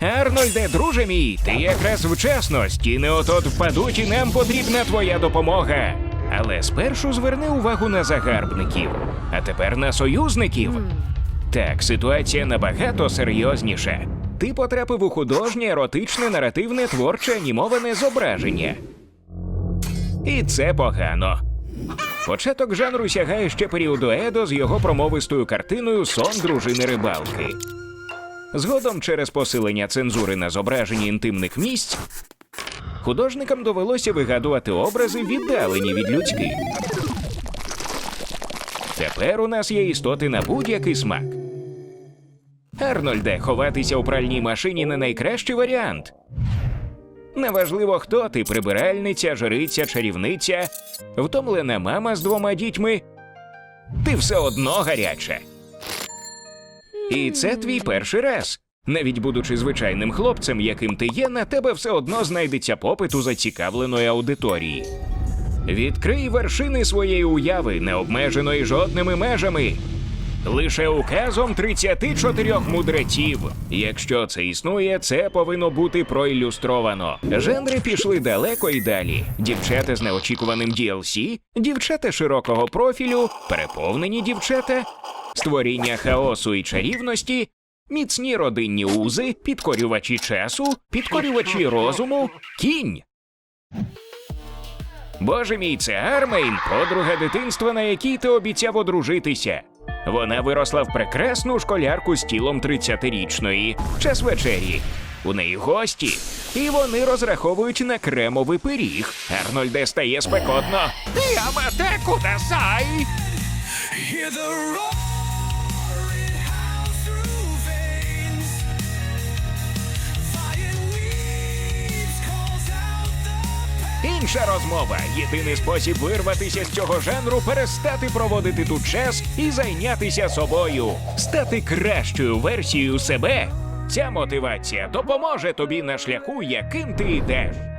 Арнольде, друже мій, ти якраз вчасно, стіни от-от впадуть, і нам потрібна твоя допомога. Але спершу зверни увагу на загарбників, а тепер на союзників. Так, ситуація набагато серйозніша. Ти потрапив у художнє, еротичне, наративне, творче, анімоване зображення. І це погано. Початок жанру сягає ще періоду Едо з його промовистою картиною Сон дружини рибалки. Згодом, через посилення цензури на зображенні інтимних місць, художникам довелося вигадувати образи, віддалені від людських. Тепер у нас є істоти на будь-який смак. Арнольде, ховатися у пральній машині не найкращий варіант. Неважливо, хто ти прибиральниця, жриця, чарівниця, втомлена мама з двома дітьми. Ти все одно гаряча. І це твій перший раз. Навіть будучи звичайним хлопцем, яким ти є, на тебе все одно знайдеться попит у зацікавленої аудиторії. Відкрий вершини своєї уяви, не обмеженої жодними межами. Лише указом 34 мудреців. Якщо це існує, це повинно бути проілюстровано. Жанри пішли далеко і далі. Дівчата з неочікуваним DLC, дівчата широкого профілю, переповнені дівчата, створіння хаосу і чарівності, міцні родинні узи, підкорювачі часу, підкорювачі розуму, кінь. Боже мій, це Армейн, подруга дитинства, на якій ти обіцяв одружитися. Вона виросла в прекрасну школярку з тілом 30-річної. Час вечері. У неї гості, і вони розраховують на кремовий пиріг. Арнольде стає спекотно. Ямате кудасай! Інша розмова. Єдиний спосіб вирватися з цього жанру перестати проводити тут час і зайнятися собою, стати кращою версією себе. Ця мотивація допоможе тобі на шляху, яким ти йдеш.